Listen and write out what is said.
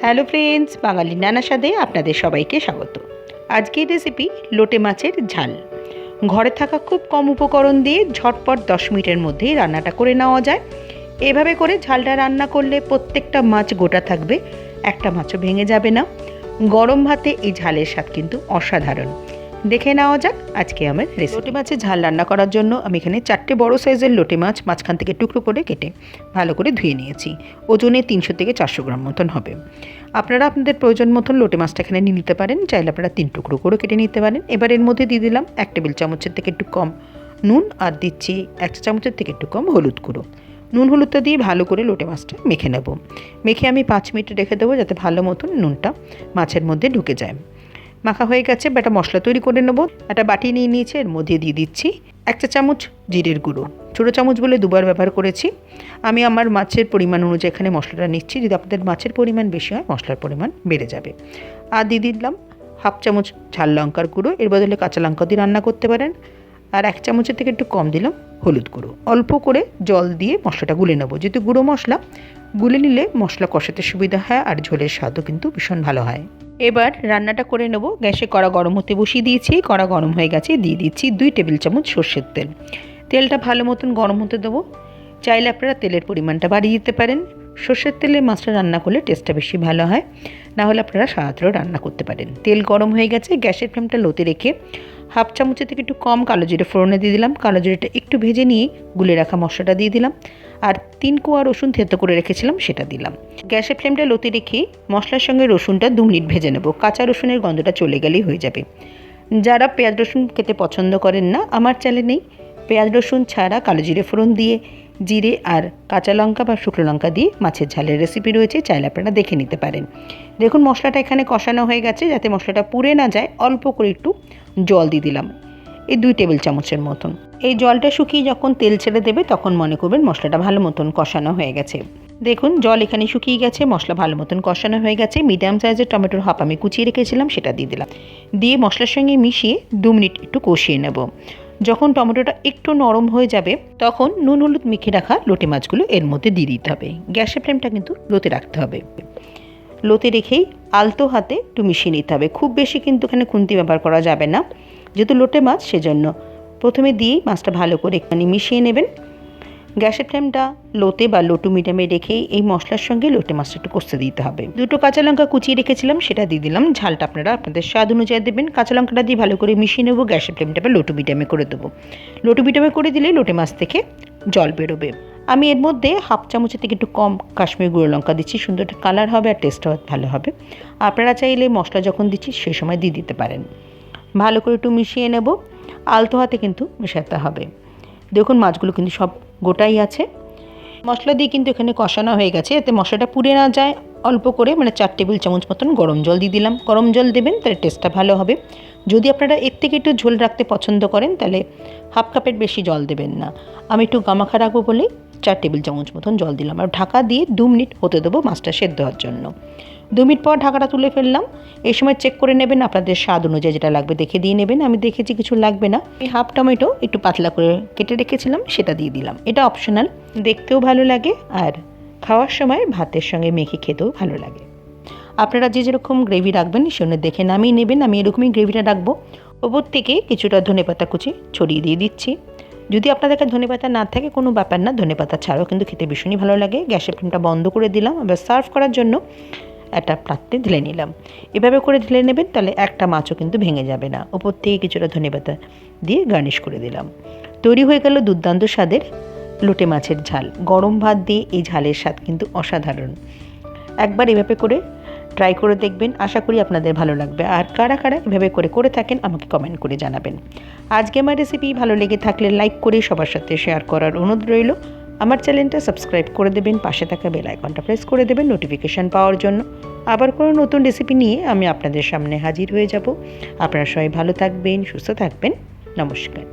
Hello friends, বাঙালি নানা স্বাদে আপনাদের সবাইকে স্বাগত। আজকের রেসিপি লোটে মাছের ঝাল। ঘরে থাকা খুব কম উপকরণ দিয়ে ঝটপট দশ মিনিটের মধ্যেই রান্নাটা করে নেওয়া যায়। এভাবে করে ঝালটা রান্না করলে প্রত্যেকটা মাছ গোটা থাকবে, একটা মাছও ভেঙে যাবে না। গরম ভাতে এই ঝালের স্বাদ কিন্তু অসাধারণ। দেখে নেওয়া যাক, আজকে আমার রেসিপি লোটে মাছের ঝাল রান্না করার জন্য আমি এখানে চারটে বড় সাইজের লোটে মাছ মাঝখান থেকে টুকরো করে কেটে ভালো করে ধুয়ে নিয়েছি। ওজনে তিনশো থেকে চারশো গ্রাম মতন হবে। আপনারা আপনাদের প্রয়োজন মতন লোটে মাছটা এখানে নিয়ে নিতে পারেন, চাইলে আপনারা তিন টুকরো করে কেটে নিতে পারেন। এবার এর মধ্যে দিয়ে দিলাম এক টেবিল চামচের থেকে একটু কম নুন আর দিচ্ছি এক চামচের থেকে একটু কম হলুদ গুঁড়ো। নুন হলুদটা দিয়ে ভালো করে লোটে মাছটা মেখে নেব। মেখে আমি পাঁচ মিনিট রেখে দেবো যাতে ভালো মতন নুনটা মাছের মধ্যে ঢুকে যায়। মাখা হয়ে গেছে একটা মশলা তৈরি করে নেব। একটা বাটি নিয়ে নিয়েছে, এর মধ্যে দিয়ে দিচ্ছি এক চা চামচ জিরের গুঁড়ো। ছোটো চামচ বলে দুবার ব্যবহার করেছি। আমি আমার মাছের পরিমাণ অনুযায়ী এখানে মশলাটা নিচ্ছি। যদি আপনাদের মাছের পরিমাণ বেশি হয়, মশলার পরিমাণ বেড়ে যাবে। আর দিয়ে দিলাম হাফ চামচ ঝাল লঙ্কার গুঁড়ো। এর বদলে কাঁচা লঙ্কা দিয়ে রান্না করতে পারেন। আর এক চামচের থেকে একটু কম দিলাম হলুদ গুঁড়ো। অল্প করে জল দিয়ে মশলাটা গুলে নেব। যেহেতু গুঁড়ো মশলা, গুলে নিলে মশলা কষাতে সুবিধা হয় আর ঝোলের স্বাদও কিন্তু ভীষণ ভালো হয়। এবার রান্নাটা করে নেব। গ্যাসে কড়া গরম হতে বসিয়ে দিয়েছি। কড়া গরম হয়ে গেছে, দিয়ে দিচ্ছি দুই টেবিল চামচ সর্ষের তেল। তেলটা ভালো মতন গরম হতে দেবো। চাইলে আপনারা তেলের পরিমাণটা বাড়িয়ে দিতে পারেন। সর্ষের তেলে মাছটা রান্না করলে টেস্টটা বেশি ভালো হয়। না হলে আপনারা সারাতেও রান্না করতে পারেন। তেল গরম হয়ে গেছে, গ্যাসের ফ্লেমটা লোতে রেখে হাফ চামচের থেকে একটু কম কালো জিরে ফোড়নে দিয়ে দিলাম। কালো জিরেটা একটু ভেজে নিয়ে গুলে রাখা মশলাটা দিয়ে দিলাম। আর তিন কোয়া রসুন থেতো করে রেখেছিলাম, সেটা দিলাম। গ্যাসের ফ্লেমটা লোতে রেখে মশলার সঙ্গে রসুনটা দু মিনিট ভেজে নেব। কাঁচা রসুনের গন্ধটা চলে গেলেই হয়ে যাবে। যারা পেঁয়াজ রসুন খেতে পছন্দ করেন না, আমার চ্যানেলে নেই। পেঁয়াজ রসুন ছাড়া কালো জিরে ফোড়ন দিয়ে, জিরে আর কাঁচা লঙ্কা বা শুকনো লঙ্কা দিয়ে মাছের ঝালের রেসিপি রয়েছে, চাইলে আপনারা দেখে নিতে পারেন। দেখুন, মশলাটা এখানে কষানো হয়ে গেছে, যাতে মশলাটা পুড়ে না যায়, অল্প করে একটু জল দিয়ে দিলাম। এই দুই টেবিল চামচের মতন। এই জলটা শুকিয়ে যখন তেল ছেড়ে দেবে, তখন মনে করবেন মশলাটা ভালো মতন কষানো হয়ে গেছে। দেখুন, জল এখানে শুকিয়ে গেছে, মশলা ভালো মতন কষানো হয়ে গেছে। মিডিয়াম সাইজের টমেটোর হাফ আমি কুচিয়ে রেখেছিলাম, সেটা দিয়ে দিলাম। দিয়ে মশলার সঙ্গে মিশিয়ে দু মিনিট একটু কষিয়ে নেব। যখন টমেটোটা একটু নরম হয়ে যাবে, তখন নুন হলুদ মেখে রাখা লোটে মাছগুলো এর মধ্যে দিয়ে দিতে হবে। গ্যাসের ফ্লেমটা কিন্তু লোতে রাখতে হবে। লোতে রেখেই আলতো হাতে একটু মিশিয়ে নিতে হবে। খুব বেশি কিন্তু এখানে খুন্তি ব্যবহার করা যাবে না। যেহেতু লোটে মাছ, সেজন্য প্রথমে দিয়েই মাছটা ভালো করে এখানে মিশিয়ে নেবেন। গ্যাসের ফ্লেমটা লোতে বা লোটু মিডিয়ামে রেখেই এই মশলার সঙ্গে লোটে মাছটা একটু কষতে দিতে হবে। দুটো কাঁচা লঙ্কা কুচিয়ে রেখেছিলাম, সেটা দিয়ে দিলাম। ঝালটা আপনারা আপনাদের স্বাদ অনুযায়ী দেবেন। কাঁচা লঙ্কাটা দিয়ে ভালো করে মিশিয়ে নেব, গ্যাসের ফ্লেমটা বা লোটু মিডিয়ামে করে দেবো। লোটু মিডিয়ামে করে দিলেই লোটে মাছ থেকে জল বেরোবে। আমি এর মধ্যে হাফ চামচের থেকে একটু কম কাশ্মীর গুঁড়ো লঙ্কা দিচ্ছি, সুন্দর কালার হবে আর টেস্টও ভালো হবে। আপনারা চাইলে মশলা যখন দিচ্ছি সেই সময় দিয়ে দিতে পারেন। ভালো করে একটু মিশিয়ে নেব। আলতো হাতে কিন্তু মেশাতে হবে। দেখুন, মাছগুলো কিন্তু সব গোটাই আছে। মশলা দিয়ে কিন্তু এখানে কষানো হয়ে গেছে। এতে মশলাটা পুড়ে না যায়। অল্প করে মানে চার টেবিল চামচ মতন গরম জল দিয়ে দিলাম। গরম জল দেবেন, তাহলে টেস্টটা ভালো হবে। যদি আপনারা এর থেকে একটু ঝোল রাখতে পছন্দ করেন, তাহলে হাফ কাপের বেশি জল দেবেন না। আমি একটু গামাখা রাখব বলে চার টেবিল চামচ মতন জল দিলাম। আর ঢাকা দিয়ে দু মিনিট হতে দেবো মাছটা সেদ্ধ হওয়ার জন্য। দু মিনিট পর ঢাকাটা তুলে ফেললাম। এই সময় চেক করে নেবেন, আপনাদের স্বাদ অনুযায়ী যেটা লাগবে দেখে দিয়ে নেবেন। আমি দেখেছি কিছু লাগবে না। এই হাফ টমেটো একটু পাতলা করে কেটে রেখেছিলাম, সেটা দিয়ে দিলাম। এটা অপশনাল দেখতেও ভালো লাগে আর খাওয়ার সময় ভাতের সঙ্গে মেখে খেতেও ভালো লাগে। আপনারা যে যেরকম গ্রেভি রাখবেন সেজন্য দেখে নামিয়ে নেবেন। আমি এরকমই গ্রেভিটা রাখব। ওপর থেকে কিছুটা ধনে পাতা কুচি ছড়িয়ে দিয়ে দিচ্ছি। যদি আপনাদের কাছে ধনে পাতা না থাকে, কোনো ব্যাপার না। ধনে পাতা ছাড়াও কিন্তু খেতে ভীষণই ভালো লাগে। গ্যাসের ফ্লেমটা বন্ধ করে দিলাম। এবার সার্ভ করার জন্য একটা পাত্রে ঢেলে নিলাম। এভাবে করে ঢেলে নেবেন, তাহলে একটা মাছও কিন্তু ভেঙে যাবে না। ওপর থেকে কিছুটা ধনে পাতা দিয়ে গার্নিশ করে দিলাম। তৈরি হয়ে গেল দুর্দান্ত স্বাদের লোটে মাছের ঝাল। গরম ভাত দিয়ে এই ঝালের স্বাদ কিন্তু অসাধারণ। একবার এভাবে করে ট্রাই করে দেখবেন, আশা করি আপনাদের ভালো লাগবে। আর কারা কারা এভাবে করে করে থাকেন, আমাকে কমেন্ট করে জানাবেন। আজকে আমার রেসিপি ভালো লেগে থাকলে লাইক করে সবার সাথে শেয়ার করার অনুরোধ রইল। আমার চ্যানেলটা সাবস্ক্রাইব করে দেবেন, পাশে থাকা বেল আইকনটা প্রেস করে দেবেন নোটিফিকেশান পাওয়ার জন্য। আবার কোনো নতুন রেসিপি নিয়ে আমি আপনাদের সামনে হাজির হয়ে যাব। আপনারা সবাই ভালো থাকবেন, সুস্থ থাকবেন। নমস্কার।